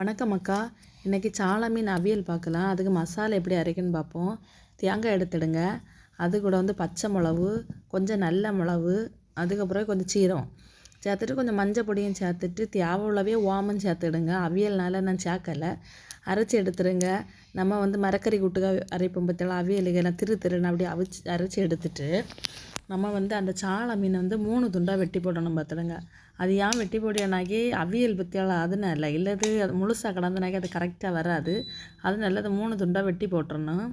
வணக்கம் அக்கா. இன்றைக்கி சாலை மீன் அவியல் பார்க்கலாம். அதுக்கு மசாலா எப்படி அரைக்கணும்னு பார்ப்போம். தேங்காய் எடுத்துடுங்க. அது கூட வந்து பச்சை மிளகு கொஞ்சம் நல்ல மிளகு அதுக்கப்புறம் கொஞ்சம் சீரம். சேர்த்துட்டு கொஞ்சம் மஞ்சள் பொடியும் சேர்த்துட்டு தேவை உள்ளவே ஓமம் சேர்த்துடுங்க. அவியல்னால நான் சேர்க்கலை. அரைச்சி எடுத்துடுங்க. நம்ம வந்து மரக்கறி கூட்டுக்காக அரைப்போம் பார்த்தீங்களா? அவியலுக்கெல்லாம் திரு திருன்னு அப்படியே அவிச்சு அரைச்சி எடுத்துட்டு நம்ம வந்து அந்த சாலை மீனை வந்து மூணு துண்டாக வெட்டி போடணும் பார்த்துடுங்க அது ஏன் வெட்டி போடியானாக்கி அவியல் பற்றியால் அது நல்ல இல்லது அது முழுசாக கடந்தனாக்கி அது கரெக்டாக வராது. அது நல்லது மூணு துண்டாக வெட்டி போட்டுடணும்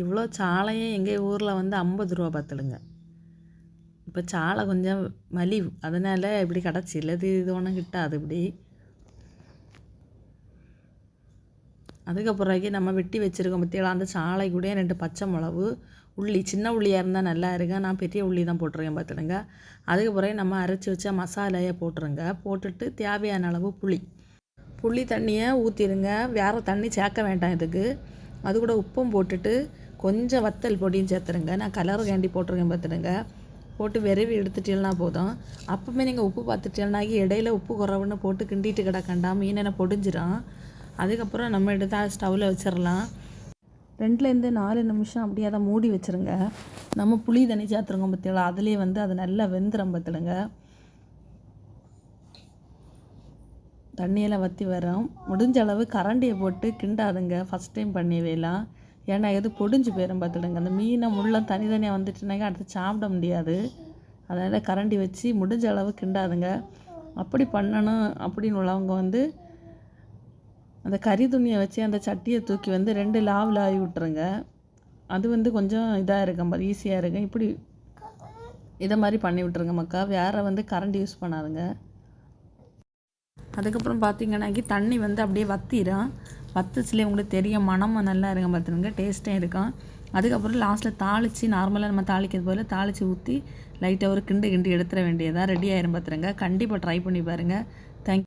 இவ்வளோ சாலையும் எங்கள் ஊரில் வந்து ஐம்பது ரூபா பார்த்துடுங்க இப்போ சாலை கொஞ்சம் மலிவு. அதனால் இப்படி கிடச்சி இல்லது இது ஒன்றும் கிட்டாது இப்படி. அதுக்கப்புறக்கு நம்ம வெட்டி வச்சுருக்கோம் பற்றியெல்லாம் அந்த சாலை கூட ரெண்டு பச்சை மிளகு உள்ளி சின்ன உள்ளியாக இருந்தால் நல்லா இருக்கும். நான் பெரிய உள்ளி தான் போட்டிருக்கேன் பார்த்துடுங்க அதுக்கு பிறகு நம்ம அரைச்சி வச்ச மசாலையை போட்டுருங்க. போட்டுட்டு தேவையான அளவு புளி. புளி தண்ணியை ஊற்றிடுங்க வேறு தண்ணி சேர்க்க வேண்டாம் இதுக்கு. அது கூட உப்பும் போட்டுட்டு கொஞ்சம் வத்தல் பொடியும் சேர்த்துருங்க. நான் கலர் கேண்டி போட்டிருக்கேன் பார்த்துடுங்க போட்டு விரவி எடுத்துட்டீங்கன்னா போதும். அப்போவுமே நீங்கள் உப்பு பார்த்துட்டீங்கன்னாக்கி இடையில உப்பு குறவுன்னு போட்டு கிண்டிட்டு கிடக்கண்டா மீன் என்ன பொடிஞ்சிடும் அதுக்கப்புறம் நம்ம எடுத்து ஸ்டவ்வில் வச்சிடலாம் ரெண்டுலேருந்து நாலு நிமிஷம் அப்படியே அதை மூடி வச்சுருங்க. நம்ம புளி தண்ணி சேர்த்துருங்க பற்றியலாம் அதுலேயே வந்து அது நல்லா வெந்துடும் பார்த்துடுங்க தண்ணியெல்லாம் வற்றி வரும். முடிஞ்ச அளவு கரண்டியை போட்டு கிண்டாதுங்க. ஃபஸ்ட் டைம் பண்ணிவேலாம் ஏன்னா எது பொடிஞ்சு போயிடும் பார்த்துடுங்க அந்த மீனை முள்ளம் தனித்தனியாக வந்துட்டுனாக்கா அடுத்து சாப்பிட முடியாது. அதனால் கரண்டி வச்சு முடிஞ்ச அளவு கிண்டாதுங்க. அப்படி பண்ணணும் அப்படின்னு உள்ளவங்க வந்து அந்த கறி துணியை வச்சு அந்த சட்டியை தூக்கி வந்து ரெண்டு லாவில் ஆகி விட்டுருங்க. அது வந்து கொஞ்சம் இதாக இருக்கும் ஈஸியாக இருக்கும் இப்படி இதை மாதிரி பண்ணி விட்ருங்க மக்கா. வேறு வந்து கரண்ட் யூஸ் பண்ணாதுங்க. அதுக்கப்புறம் பார்த்தீங்கன்னாக்கி தண்ணி வந்து அப்படியே வத்திடும் வத்துச்சுலேயே உங்களுக்கு தெரியும் மனமும் நல்லா இருக்கும் பார்த்துருங்க டேஸ்ட்டும் இருக்கும். அதுக்கப்புறம் லாஸ்ட்டில் தாளித்து நார்மலாக நம்ம தாளிக்கிறது போல் தாளித்து ஊற்றி லைட்டாக ஒரு கிண்டு கிண்டு எடுத்துட வேண்டியதாக ரெடி ஆயிரும் பார்த்துருங்க கண்டிப்பாக ட்ரை பண்ணி பாருங்கள் தேங்க்